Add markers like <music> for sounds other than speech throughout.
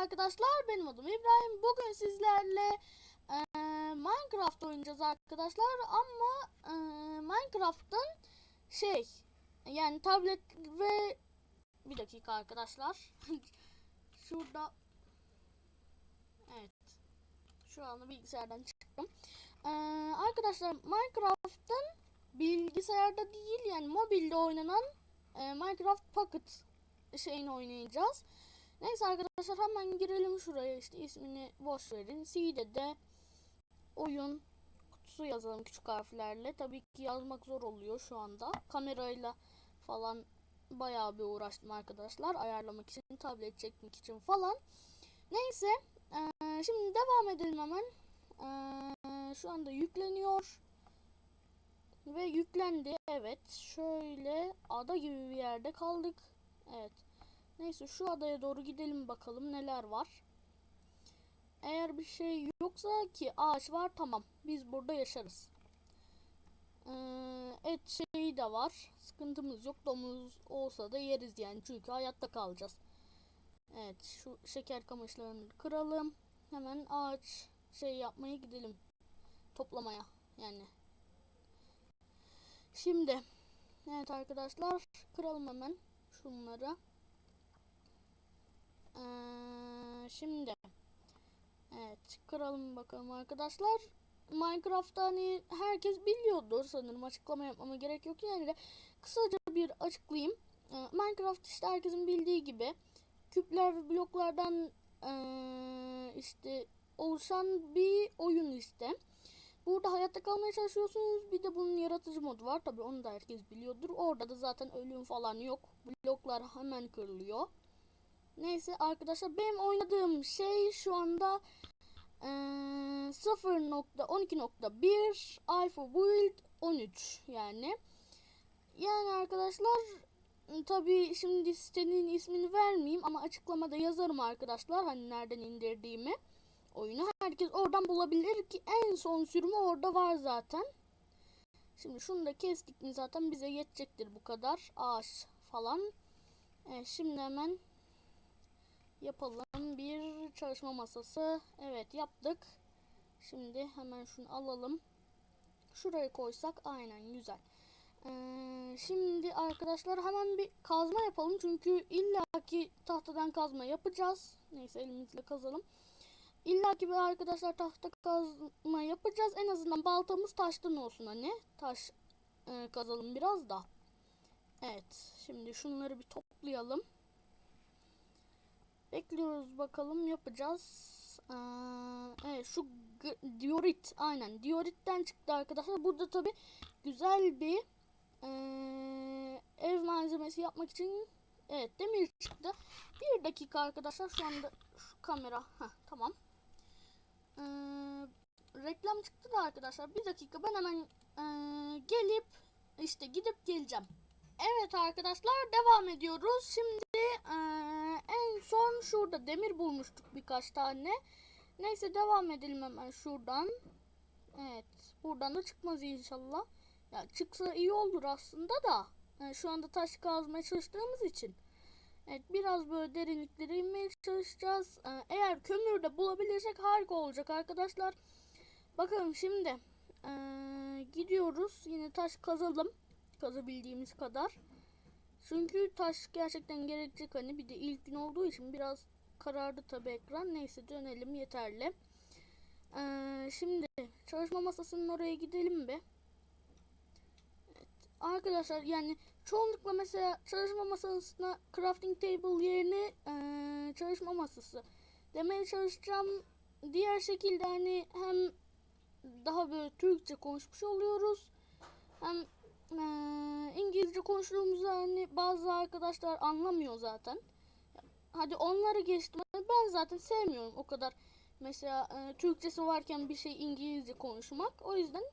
arkadaşlar benim adım İbrahim. Bugün sizlerle e, Minecraft oynayacağız arkadaşlar ama e, Minecraft'ın şey yani tablet ve bir dakika arkadaşlar. <laughs> Şurada evet şu anda bilgisayardan çıktım. E, arkadaşlar Minecraft'ın bilgisayarda değil yani mobilde oynanan e, Minecraft Pocket şeyini oynayacağız. Neyse arkadaşlar hemen girelim şuraya işte ismini boş verin. C'de de oyun kutusu yazalım küçük harflerle. Tabii ki yazmak zor oluyor şu anda. Kamerayla falan bayağı bir uğraştım arkadaşlar. Ayarlamak için, tablet çekmek için falan. Neyse eee, şimdi devam edelim hemen. Eee, şu anda yükleniyor. Ve yüklendi. Evet. Şöyle ada gibi bir yerde kaldık. Evet. Neyse şu adaya doğru gidelim bakalım neler var. Eğer bir şey yoksa ki ağaç var tamam. Biz burada yaşarız. Ee, et şeyi de var. Sıkıntımız yok. Domuz olsa da yeriz yani. Çünkü hayatta kalacağız. Evet şu şeker kamışlarını kıralım. Hemen ağaç şey yapmaya gidelim. Toplamaya yani. Şimdi evet arkadaşlar kıralım hemen şunları. Ee, şimdi evet kıralım bakalım arkadaşlar. Minecraft'ta hani herkes biliyordur sanırım açıklama yapmama gerek yok yani de kısaca bir açıklayayım. Ee, Minecraft işte herkesin bildiği gibi küpler ve bloklardan ee, işte oluşan bir oyun işte. Burada hayatta kalmaya çalışıyorsunuz. Bir de bunun yaratıcı modu var. Tabi onu da herkes biliyordur. Orada da zaten ölüm falan yok. Bloklar hemen kırılıyor. Neyse arkadaşlar benim oynadığım şey şu anda eee 0.12.1 Alpha Build 13 yani. Yani arkadaşlar tabi şimdi sitenin ismini vermeyeyim ama açıklamada yazarım arkadaşlar hani nereden indirdiğimi oyunu. Herkes oradan bulabilir ki en son sürümü orada var zaten. Şimdi şunu da kestik mi zaten bize yetecektir bu kadar ağaç falan. Evet, şimdi hemen yapalım bir çalışma masası. Evet yaptık. Şimdi hemen şunu alalım. Şuraya koysak aynen güzel. Ee, şimdi arkadaşlar hemen bir kazma yapalım. Çünkü illaki tahtadan kazma yapacağız. Neyse elimizle kazalım. İlla ki bir arkadaşlar tahta kazma yapacağız. En azından baltamız taştan olsun hani. Taş e, kazalım biraz da. Evet. Şimdi şunları bir toplayalım. Bekliyoruz bakalım yapacağız. Ee, evet şu diorit aynen dioritten çıktı arkadaşlar. Burada tabi güzel bir ee, ev malzemesi yapmak için evet demir çıktı. Bir dakika arkadaşlar şu anda şu kamera Heh, tamam. Ee, reklam çıktı da arkadaşlar bir dakika ben hemen ee, gelip işte gidip geleceğim. Evet arkadaşlar devam ediyoruz. Şimdi ee, en son şurada demir bulmuştuk birkaç tane. Neyse devam edelim hemen şuradan. Evet buradan da çıkmaz inşallah. Ya çıksa iyi olur aslında da. Yani şu anda taş kazmaya çalıştığımız için. Evet biraz böyle derinliklere inmeye çalışacağız. Ee, eğer kömür de bulabilirsek harika olacak arkadaşlar. Bakalım şimdi. Ee, gidiyoruz. Yine taş kazalım. Kazabildiğimiz kadar. Çünkü taş gerçekten gerekecek hani bir de ilk gün olduğu için biraz karardı tabi ekran. Neyse dönelim yeterli. Ee, şimdi çalışma masasının oraya gidelim be. Evet. Arkadaşlar yani çoğunlukla mesela çalışma masasına crafting table yerine ee, çalışma masası demeye çalışacağım. Diğer şekilde hani hem daha böyle Türkçe konuşmuş oluyoruz. Hem ee, İngilizce konuştuğumuzda hani bazı arkadaşlar anlamıyor zaten. Hadi onları geçtim. Ben zaten sevmiyorum o kadar. Mesela e, Türkçesi varken bir şey İngilizce konuşmak. O yüzden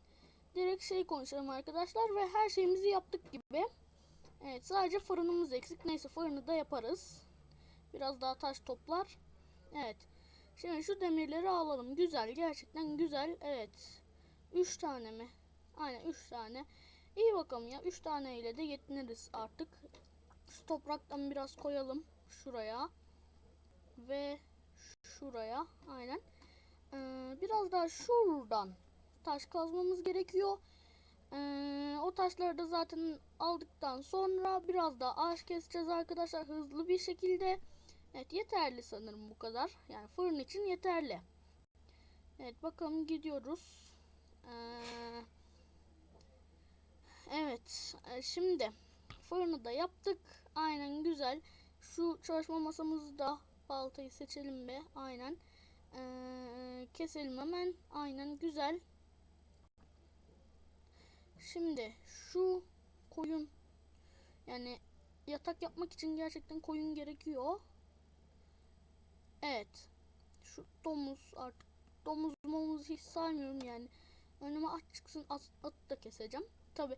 direkt şey konuşalım arkadaşlar ve her şeyimizi yaptık gibi. Evet sadece fırınımız eksik. Neyse fırını da yaparız. Biraz daha taş toplar. Evet. Şimdi şu demirleri alalım. Güzel. Gerçekten güzel. Evet. 3 tane mi? Aynen 3 tane. İyi bakalım ya. 3 tane ile de yetiniriz artık. Şu topraktan biraz koyalım şuraya. Ve şuraya. Aynen. Ee, biraz daha şuradan taş kazmamız gerekiyor. Ee, o taşları da zaten aldıktan sonra biraz daha ağaç keseceğiz arkadaşlar hızlı bir şekilde. Evet yeterli sanırım bu kadar. Yani fırın için yeterli. Evet bakalım gidiyoruz. Ee, evet e, şimdi fırını da yaptık. Aynen güzel. Şu çalışma masamızı da baltayı seçelim be. Aynen. Ee, keselim hemen. Aynen güzel. Şimdi şu koyun yani yatak yapmak için gerçekten koyun gerekiyor. Evet. Şu domuz artık domuz momuz hiç saymıyorum yani. Önüme at çıksın at, at da keseceğim. Tabi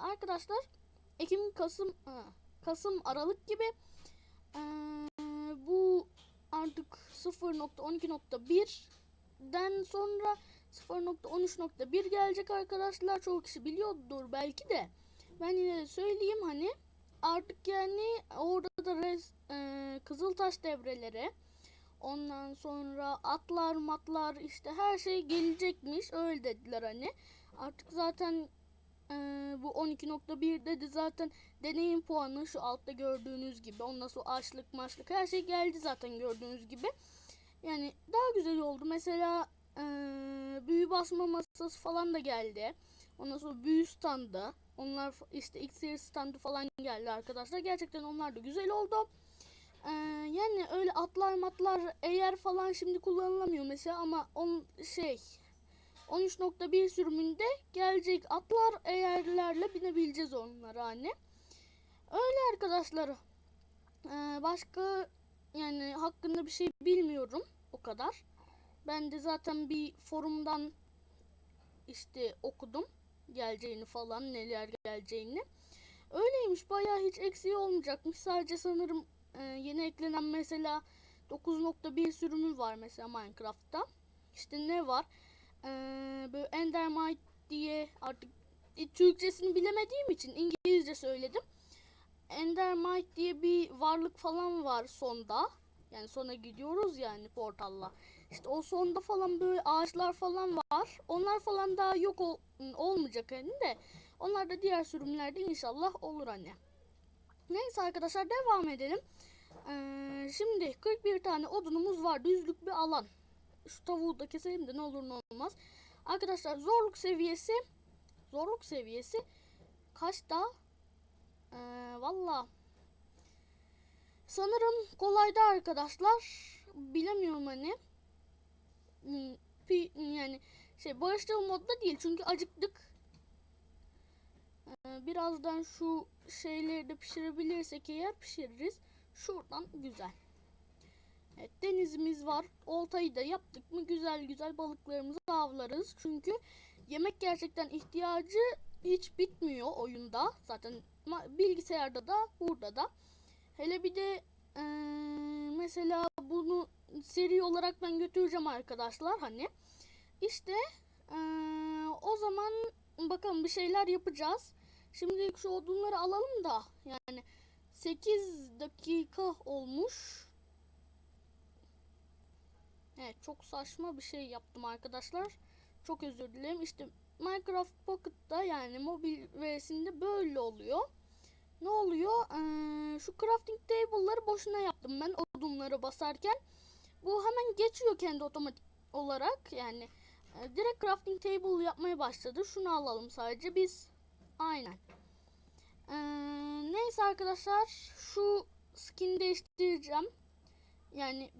arkadaşlar Ekim Kasım Kasım Aralık gibi ee, bu artık 0.12.1'den sonra 0.13.1 gelecek arkadaşlar. Çoğu kişi biliyordur belki de. Ben yine de söyleyeyim hani artık yani orada da res, e, Kızıltaş devreleri ondan sonra atlar matlar işte her şey gelecekmiş öyle dediler hani. Artık zaten e, bu 12.1'de de zaten deneyim puanı şu altta gördüğünüz gibi ondan sonra açlık maçlık her şey geldi zaten gördüğünüz gibi. Yani daha güzel oldu. Mesela ee, büyü basma masası falan da geldi. Ondan sonra büyü standı. Onlar işte iksir standı falan geldi arkadaşlar. Gerçekten onlar da güzel oldu. Ee, yani öyle atlar matlar eğer falan şimdi kullanılamıyor mesela ama on şey 13.1 sürümünde gelecek atlar eğerlerle binebileceğiz onlara hani. Öyle arkadaşlar. Ee, başka yani hakkında bir şey bilmiyorum o kadar. Ben de zaten bir forumdan işte okudum geleceğini falan neler geleceğini. Öyleymiş bayağı hiç eksiği olmayacakmış. Sadece sanırım e, yeni eklenen mesela 9.1 sürümü var mesela Minecraft'ta. İşte ne var? E, böyle Endermite diye artık e, Türkçesini bilemediğim için İngilizce söyledim. Endermite diye bir varlık falan var sonda. Yani sona gidiyoruz yani portalla. İşte o sonda falan böyle ağaçlar falan var. Onlar falan daha yok ol, olmayacak hani de. Onlar da diğer sürümlerde inşallah olur hani. Neyse arkadaşlar devam edelim. Ee, şimdi 41 tane odunumuz var. Düzlük bir alan. Şu tavuğu da keselim de ne olur ne olmaz. Arkadaşlar zorluk seviyesi zorluk seviyesi kaçta? Ee, Valla sanırım kolayda arkadaşlar. Bilemiyorum hani. Hmm, pi- yani şey barışçıl modda değil çünkü acıktık. Ee, birazdan şu şeyleri de pişirebilirsek eğer pişiririz. Şuradan güzel. Evet denizimiz var. Oltayı da yaptık mı güzel güzel balıklarımızı avlarız. Çünkü yemek gerçekten ihtiyacı hiç bitmiyor oyunda. Zaten bilgisayarda da burada da. Hele bir de eee, mesela bunu seri olarak ben götüreceğim arkadaşlar hani. İşte eee, o zaman bakalım bir şeyler yapacağız. Şimdi şu odunları alalım da yani 8 dakika olmuş. Evet çok saçma bir şey yaptım arkadaşlar. Çok özür dilerim. İşte Minecraft Pocket'ta yani mobil versiyonunda böyle oluyor. Ne oluyor? Ee, şu crafting table'ları boşuna yaptım ben odunları basarken. Bu hemen geçiyor kendi otomatik olarak. Yani e, direkt crafting table yapmaya başladı. Şunu alalım sadece biz. Aynen. Ee, neyse arkadaşlar şu skin değiştireceğim. Yani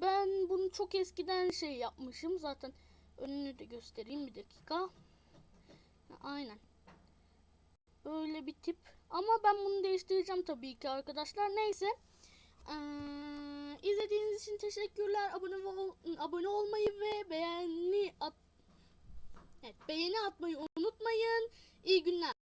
ben bunu çok eskiden şey yapmışım. Zaten önünü de göstereyim bir dakika. Aynen. Böyle bir tip. Ama ben bunu değiştireceğim tabii ki arkadaşlar. Neyse. Ee, izlediğiniz için teşekkürler. Abone ol, abone olmayı ve beğeni at Evet, beğeni atmayı unutmayın. İyi günler.